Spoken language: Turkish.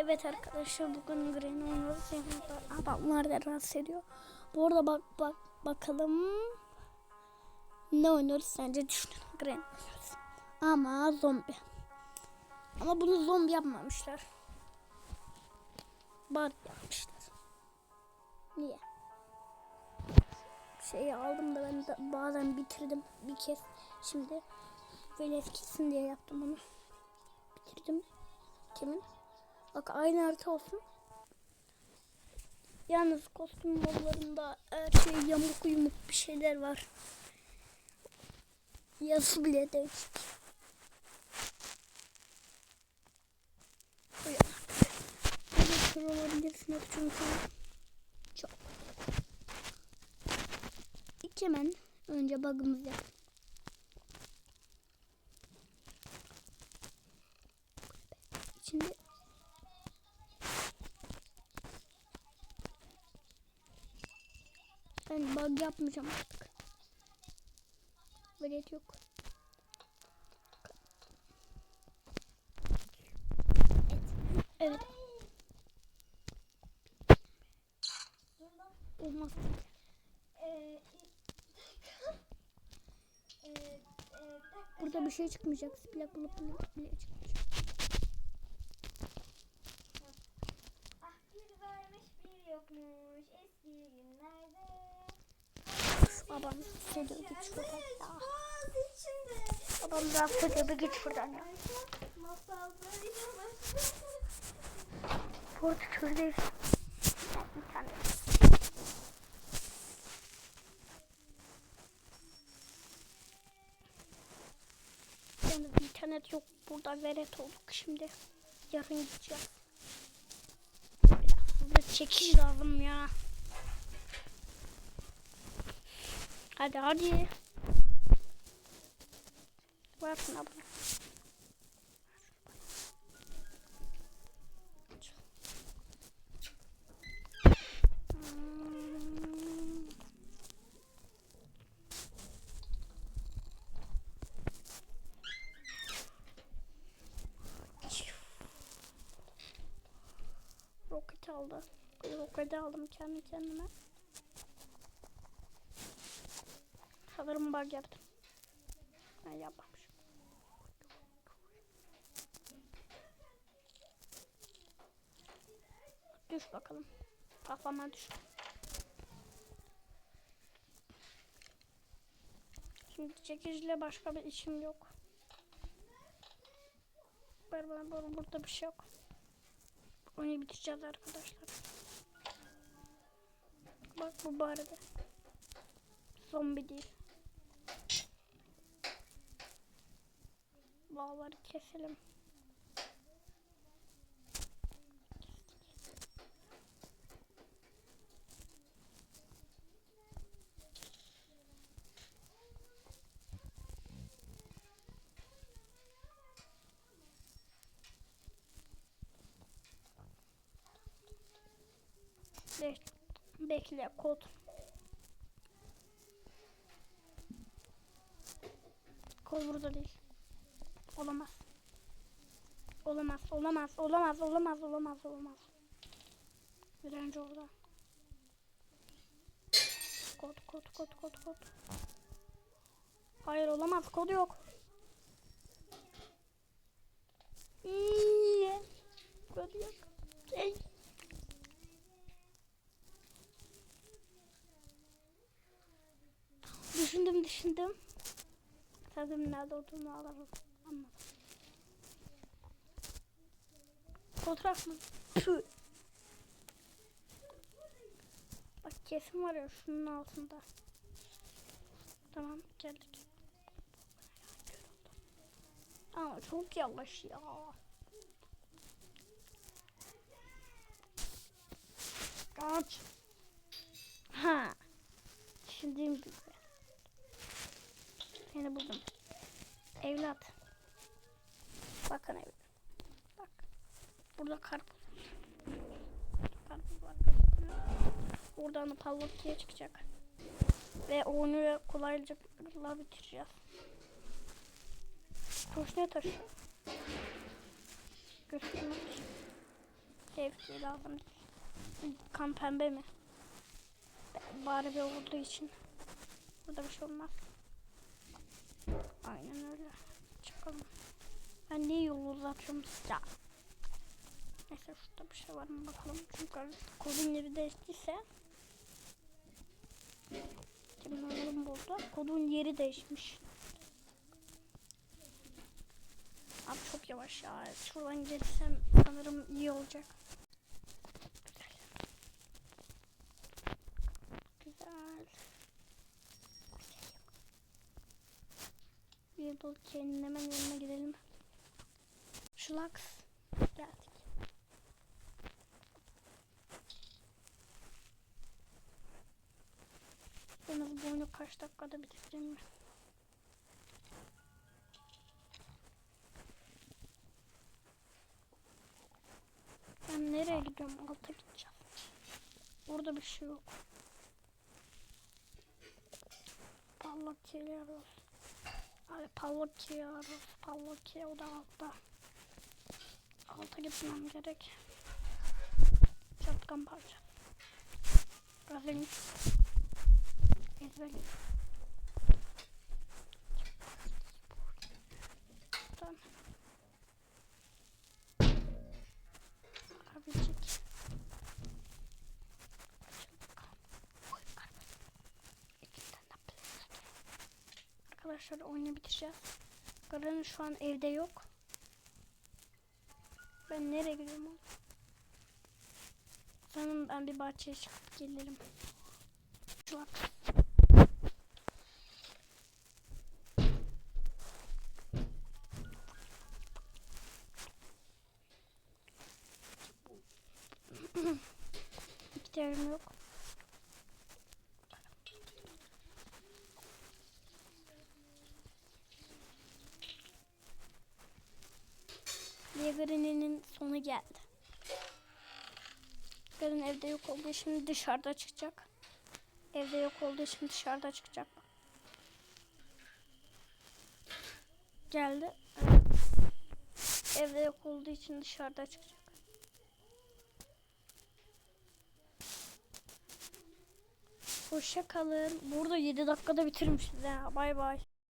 Evet arkadaşlar bugün Green oynuyoruz. Yanımda adamlar da rahatsız ediyor. Bu arada bak bak bakalım. Ne oynuyoruz sence düşünün. Green oynuyoruz. Ama zombi. Ama bunu zombi yapmamışlar. Bard yapmışlar. Niye? Şeyi aldım da ben de bazen bitirdim bir kez. Şimdi böyle eskitsin diye yaptım onu. Bitirdim. Kimin? Bak aynı harita olsun. Yalnız kostüm modlarında her şey yamuk yumuk bir şeyler var. Yazı bile değişik. Kör olabilirsiniz çünkü çok. İlk hemen önce bug'ımızı yapalım. Şimdi ben yapmayacağım artık. Velet yok. Evet. Olmaz. Burada bir şey çıkmayacak. Plak bulup bulup bile çıkmayacak. Ah bir varmış bir yokmuş Babam hissediyor güç buradan ya. Babam ediyor bir güç buradan ya. Burada çöldeyiz. Bir tane. Yani internet yok. Burada veret olduk şimdi. Yarın gideceğiz. Biraz hızlı çekiş lazım ya. Hadi hadi. Varsın. Hmm. Roket aldı. Roket aldım kendi kendime. Sanırım bug yaptım. Ben yapmamışım. Düş bakalım. Kafama düş. Şimdi çekiciyle başka bir işim yok. Burada bir şey yok. Oyunu bitireceğiz arkadaşlar. Bak bu bari de. Zombi değil. Bağları keselim. Bek bekle kod. Kod burada değil. Olamaz. Olamaz, olamaz, olamaz, olamaz, olamaz, olamaz. Direnci orada. Kod, kod, kod, kod, kod. Hayır olamaz, kod yok. İyi. Kod yok. Ey. Düşündüm, düşündüm. Tadım nerede olduğunu alalım. Anladım. Fotoğraf mı? Tüh. Bak kesim var ya şunun altında. Tamam geldik. Ama çok yavaş ya. Kaç. Ha. Gibi. Seni buldum. Evlat. Bakın evlat. Bak. Burada karpuz. Karpuz var. gözüküyor. Buradan pavlokya çıkacak. Ve oyunu kolaylıkla bitireceğiz. Kuş ne taşıyor? Göstermek için. Lazım. Kan pembe mi? Barbie olduğu için. Burada bir şey olmaz. Aynen öyle. Çıkalım. Ben niye yolu uzatıyorum ya? Neyse şurada bir şey var mı bakalım. Çünkü kodun yeri değiştiyse Kimin oğlum buldu? Kodun yeri değişmiş. Abi çok yavaş ya. Şuradan geçsem sanırım iyi olacak. Güzel. Bir dolu kendine hemen yanına gidelim. Şlaks. Geldik. Yalnız bu oyunu kaç dakikada bitireceğim mi? Ben nereye gidiyorum? Alta gideceğim. Orada bir şey yok. Pallakyaros. Abi Pallakyaros. Pallakya o da altta. Gitmem gerek. Çatkan parça. Tamam. Abicik. Arkadaşlar oyunu bitireceğiz. Karan'ın şu an evde yok. Ben nereye gidiyorum oğlum? Sanırım ben bir bahçeye çıkıp gelirim. Şlak. İhtiyacım yok. Diğerinin sonu geldi. Yarın evde yok olduğu için dışarıda çıkacak. Evde yok olduğu için dışarıda çıkacak. Geldi. Evde yok olduğu için dışarıda çıkacak. Hoşça kalın. Burada 7 dakikada bitirmişiz ya. Bay bay.